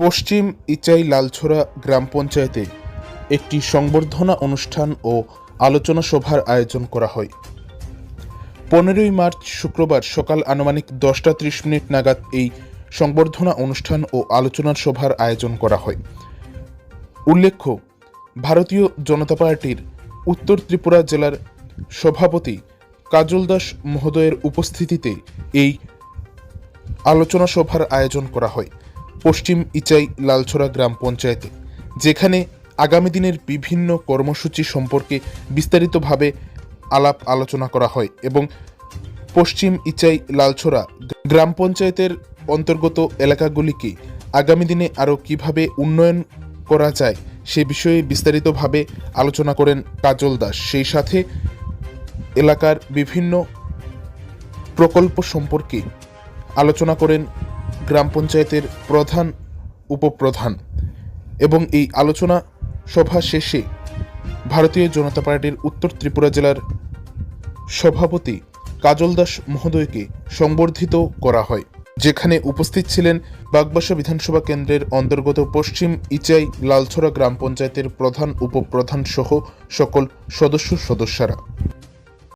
পশ্চিম ইচাই লালছড়া গ্রাম পঞ্চায়েতে একটি সংবর্ধনা অনুষ্ঠান ও আলোচনা সভার আয়োজন করা হয়। পনেরোই মার্চ শুক্রবার সকাল আনুমানিক দশটা ত্রিশ মিনিট নাগাদ এই সংবর্ধনা অনুষ্ঠান ও আলোচনা সভার আয়োজন করা হয়। উল্লেখ্য, ভারতীয় জনতা পার্টির উত্তর ত্রিপুরা জেলার সভাপতি কাজল দাস মহোদয়ের উপস্থিতিতে এই আলোচনা সভার আয়োজন করা হয়। পশ্চিম ইচাই লালছড়া গ্রাম পঞ্চায়েতে, যেখানে আগামী দিনের বিভিন্ন কর্মসূচি সম্পর্কে বিস্তারিতভাবে আলাপ আলোচনা করা হয় এবং পশ্চিম ইচাই লালছড়া গ্রাম পঞ্চায়েতের অন্তর্গত এলাকাগুলিকে আগামী দিনে আরও কীভাবে উন্নয়ন করা যায় সে বিষয়ে বিস্তারিতভাবে আলোচনা করেন কাজল দাস। সেই সাথে এলাকার বিভিন্ন প্রকল্প সম্পর্কে আলোচনা করেন গ্রাম পঞ্চায়েতের প্রধান, উপপ্রধান এবং এই আলোচনা সভা শেষে ভারতীয় জনতা পার্টির উত্তর ত্রিপুরা জেলার সভাপতি কাজল দাস মহোদয়কে সংবর্ধিত করা হয়, যেখানে উপস্থিত ছিলেন বাগবাসা বিধানসভা কেন্দ্রের অন্তর্গত পশ্চিম ইচাই লালছড়া গ্রাম পঞ্চায়েতের প্রধান, উপপ্রধান সহ সকল সদস্য সদস্যরা।